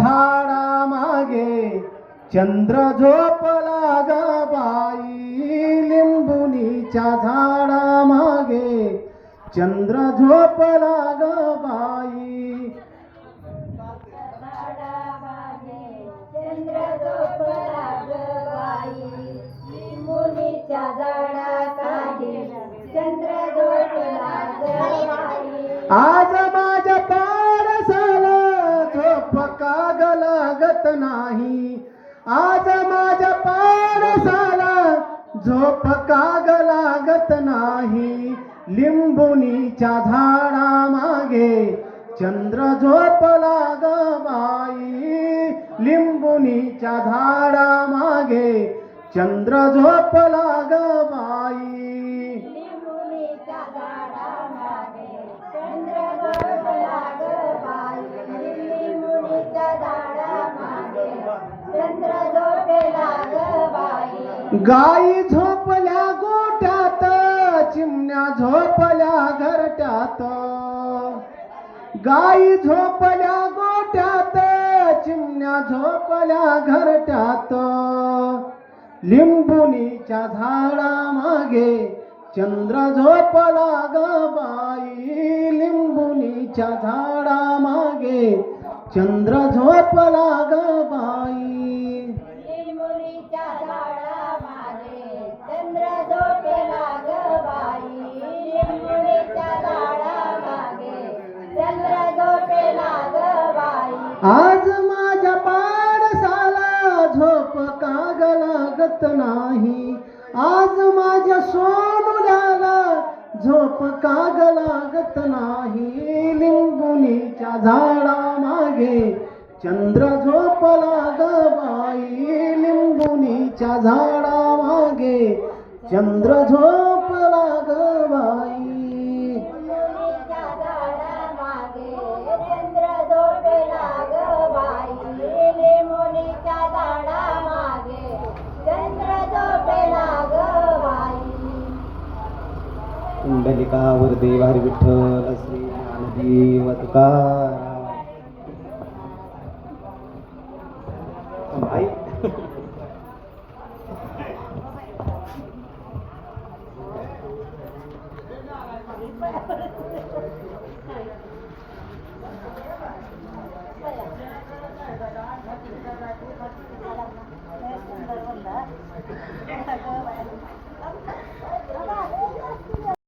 झाडा मागे चंद्र झोपला ग बाई लिंबुनीच्या झाडा मागे चंद्र झोपला ग बाई. चंद्र नाही. आज माझ्या झाला झोप काग लागत नाही? लिंबुनीच्या झाडा मागे चंद्र झोपला ग बाई. लिंबुनीच्या झाडा मागे चंद्र झोपला ग बाई. गाई झोपल्या गोट्यात चिमण्या झोपल्या घरट्यात. गाई झोपल्या गोट्यात चिमण्या झोपल्या घरट्यात. लिंबुनीच्या झाडा मागे चंद्र झोपला ग बाई. लिंबुनीच्या झाडा मागे चंद्र झोपला ग बाई. लिंबुनीच्या झाडामागे चंद्र झोपला ग बाई. लिंबुनीच्या झाडामागे चंद्र झोपला ग बाई. आज माझ्या पाडसाला झोप काग लागत नाही? आज माझ्या सोनुल्याला झोप काग लागत नाही लिंबुनीच्या झाडा मागे. चंद्र झोपला ग बाई लिंबुनीच्या झाडा मागे. चंद्र झोपला ग बाई. कुंडलिका वरदे वारी विठ्ठल श्री ज्ञानदेव तुकाराम. आई